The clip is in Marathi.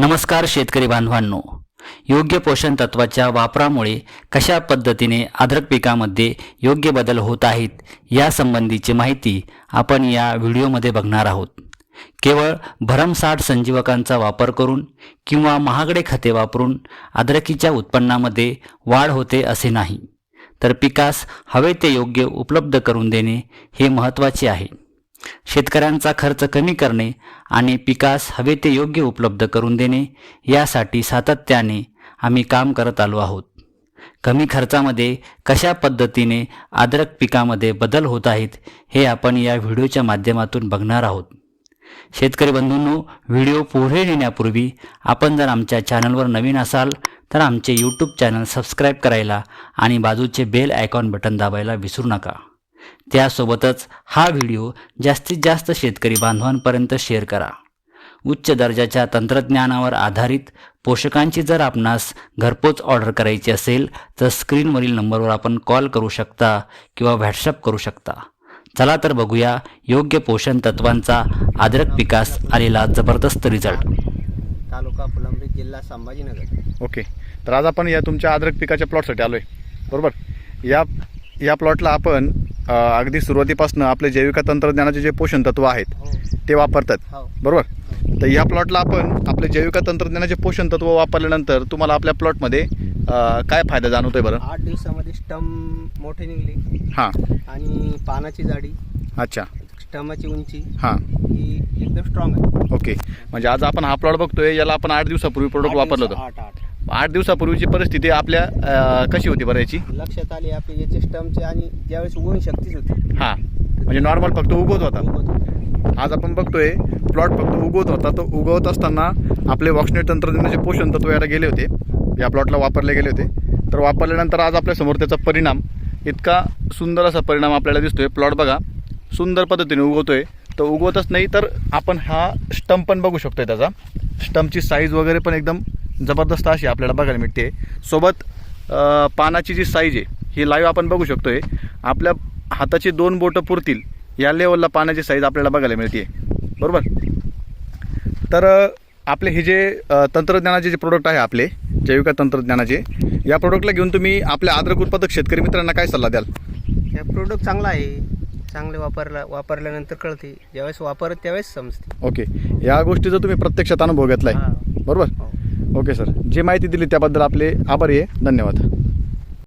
नमस्कार शेतकरी बांधवांनो. योग्य पोषण तत्वाच्या वापरामुळे कशा पद्धतीने अद्रक पिकामध्ये योग्य बदल होत आहेत यासंबंधीची माहिती आपण या व्हिडिओमध्ये बघणार आहोत. केवळ भरमसाठ संजीवकांचा वापर करून किंवा महागडे खते वापरून अद्रकीच्या उत्पन्नामध्ये वाढ होते असे नाही. तर पिकास हवे ते योग्य उपलब्ध करून देणे हे महत्त्वाचे आहे. शेतकऱ्यांचा खर्च कमी करणे आणि पिकास हवे ते योग्य उपलब्ध करून देणे यासाठी सातत्याने आम्ही काम करत आलो आहोत. कमी खर्चामध्ये कशा पद्धतीने अद्रक पिकामध्ये बदल होत आहेत हे आपण या व्हिडिओच्या माध्यमातून बघणार आहोत. शेतकरी बंधूंनो व्हिडिओ पुढे नेण्यापूर्वी आपण जर आमच्या चॅनलवर नवीन असाल तर आमचे यूट्यूब चॅनल सबस्क्राईब करायला आणि बाजूचे बेल आयकॉन बटन दाबायला विसरू नका. त्यासोबतच हा व्हिडिओ जास्तीत जास्त शेतकरी बांधवांपर्यंत शेअर करा. उच्च दर्जाच्या तंत्रज्ञानावर आधारित पोषकांची जर आपणास घरपोच ऑर्डर करायची असेल तर स्क्रीनवरील नंबरवर आपण कॉल करू शकता किंवा व्हॉट्सअप करू शकता. चला तर बघूया योग्य पोषण तत्वांचा अद्रक पिकास आलेला जबरदस्त रिझल्ट. तालुका फुलंब्री जिल्हा संभाजीनगर. ओके. तर आज आपण या तुमच्या अद्रक पिकाच्या प्लॉटसाठी आलो आहे बरोबर? या या प्लॉटला आपण अगदी सुरुवातीपासून आपले जैविक तंत्रज्ञानाचे जे पोषण तत्व आहेत हो. ते वापरतात. हो. बरोबर? तर या प्लॉटला आपण आपले जैविक तंत्रज्ञानाचे पोषण तत्व वापरल्यानंतर तुम्हाला आपल्या प्लॉटमध्ये काय फायदा जाणवतोय बरं? आठ दिवसामध्ये स्टम मोठे निघले. हां. आणि पानाची जाडी अच्छा. स्टमाची उंची हां. ही एकदम स्ट्रॉंग आहे. ओके. म्हणजे आज आपण हा प्लॉट बघतोय याला आपण आठ दिवसापूर्वी प्रोडक्ट वापरलं होतं. आठ दिवसापूर्वीची परिस्थिती आपल्या अ, कशी होती बरं याची? लक्षात आली आपली याचे स्टमचे आणि ज्यावेळेस उगवण शक्तीच होती. हां. म्हणजे नॉर्मल फक्त उगवत होता. उगवत होती. आज आपण बघतोय प्लॉट फक्त उगवत होता. तो उगवत असताना आपले वॉक्सनेट तंत्रज्ञानाचे पोषण तत्व याला गेले होते. या प्लॉटला वापरले गेले होते. तर वापरल्यानंतर आज आपल्यासमोर त्याचा परिणाम इतका सुंदर असा परिणाम आपल्याला दिसतोय. प्लॉट बघा सुंदर पद्धतीने उगवतोय. तर उगवतच नाही तर आपण हा स्टंप पण बघू शकतोय त्याचा. स्टंपची साईज वगैरे पण एकदम जबरदस्त अशी आपल्याला बघायला मिळते. सोबत पानाची जी साईज आहे ही लाईव्ह आपण बघू शकतोय. आपल्या हाताची दोन बोटं पुरतील या लेवलला पाण्याची साईज आपल्याला बघायला मिळते बरोबर? तर आपले हे जे तंत्रज्ञानाचे जे प्रोडक्ट आहे आपले जैविक तंत्रज्ञानाचे या प्रोडक्टला घेऊन तुम्ही आपल्या आद्रक उत्पादक शेतकरी मित्रांना काय सल्ला द्याल? हे प्रोडक्ट चांगला आहे. चांगले वापरला वापरल्यानंतर कळते. ज्यावेळेस वापरत त्यावेळेस समजते. ओके या गोष्टीचा तुम्ही प्रत्यक्षात अनुभव घेतलाय. बरोबर? हो. Okay sir. जी माहिती दिली त्याबद्दल आपले आभारी आहे. धन्यवाद.